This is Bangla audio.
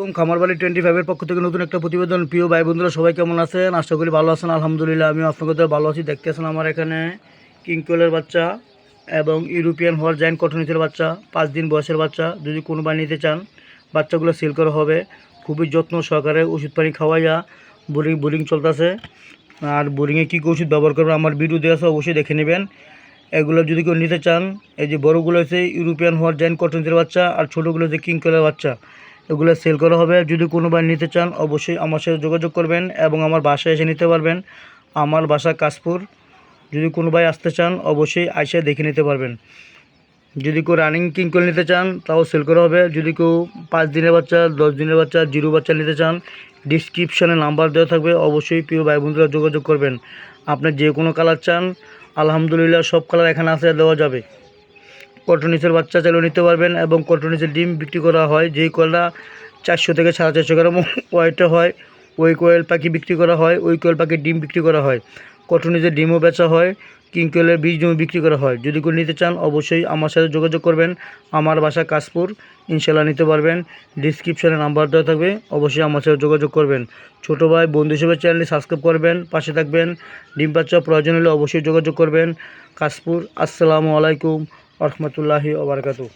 এবং খামারবাড়ি টোয়েন্টি ফাইভের পক্ষ থেকে নতুন একটা প্রতিবেদন। প্রিয় ভাই বন্ধুরা, সবাই কেমন আছেন? আশা করি ভালো আছেন। আলহামদুলিল্লাহ আমি আপনাকে তো ভালো আছি। দেখতে আছেন আমার এখানে কিংকলের বাচ্চা এবং ইউরোপিয়ান হওয়ার জাইন কটনিসের বাচ্চা, পাঁচ দিন বয়সের বাচ্চা। যদি কোনো বাই নিতে চান, বাচ্চাগুলো সেল করা হবে। খুবই যত্ন সহকারে ওষুধ পানি খাওয়াইয়া বোরিং বোরিং চলতেছে। আর বোরিংয়ে কী কী ওষুধ ব্যবহার করবেন আমার ভিডিও দেওয়া আছে, অবশ্যই দেখে নেবেন। এগুলো যদি কেউ নিতে চান, এই যে বড়োগুলো হচ্ছে ইউরোপিয়ান হওয়ার জাইন কটনিসের বাচ্চা আর ছোটোগুলো হচ্ছে কিংকলের বাচ্চা। এগুলো সেল করা হবে। যদি কোনো নিতে চান, অবশ্যই আমার সাথে যোগাযোগ করবেন এবং আমার বাসায় এসে নিতে পারবেন। আমার বাসা কাশপুর। যদি কোনো ভাই আসতে চান, অবশ্যই আইসে দেখে নিতে পারবেন। যদি কেউ রানিং কিং করে নিতে চান, তাও সেল করা হবে। যদি কেউ পাঁচ দিনের বাচ্চা, দশ দিনের বাচ্চা, জিরো বাচ্চা নিতে চান ডিসক্রিপশানে নাম্বার দেওয়া থাকবে। অবশ্যই প্রিয় ভাই বন্ধুরা যোগাযোগ করবেন। আপনি যে কোনো কালার চান, আলহামদুলিল্লাহ সব কালার এখানে আসে দেওয়া যাবে। কটনিসের বাচ্চা চাইলেও নিতে পারবেন এবং কটনিসের ডিম বিক্রি করা হয়। যেই কয়লা চারশো থেকে সাড়ে চারশো গ্রাম ওয়েটে হয়, ওই কোয়েল পাখি বিক্রি করা হয়, ওই কোয়েল পাখির ডিম বিক্রি করা হয়। কটনিসের ডিমও বেচা হয় কিংকলের বীজ ডিমও বিক্রি করা হয়। যদি কেউ নিতে চান, অবশ্যই আমার সাথে যোগাযোগ করবেন। আমার বাসা কাশপুর ইনশাল্লাহ নিতে পারবেন। ডিসক্রিপশানে নাম্বার দেওয়া থাকবে, অবশ্যই আমার সাথে যোগাযোগ করবেন। ছোটো ভাই, বন্ধু হিসেবে চ্যানেলটি সাবস্ক্রাইব করবেন, পাশে থাকবেন। ডিম বাচ্চা প্রয়োজন হলে অবশ্যই যোগাযোগ করবেন। কাশপুর, আসসালামু আলাইকুম। রহমতুল্লাহি ওবরকাতু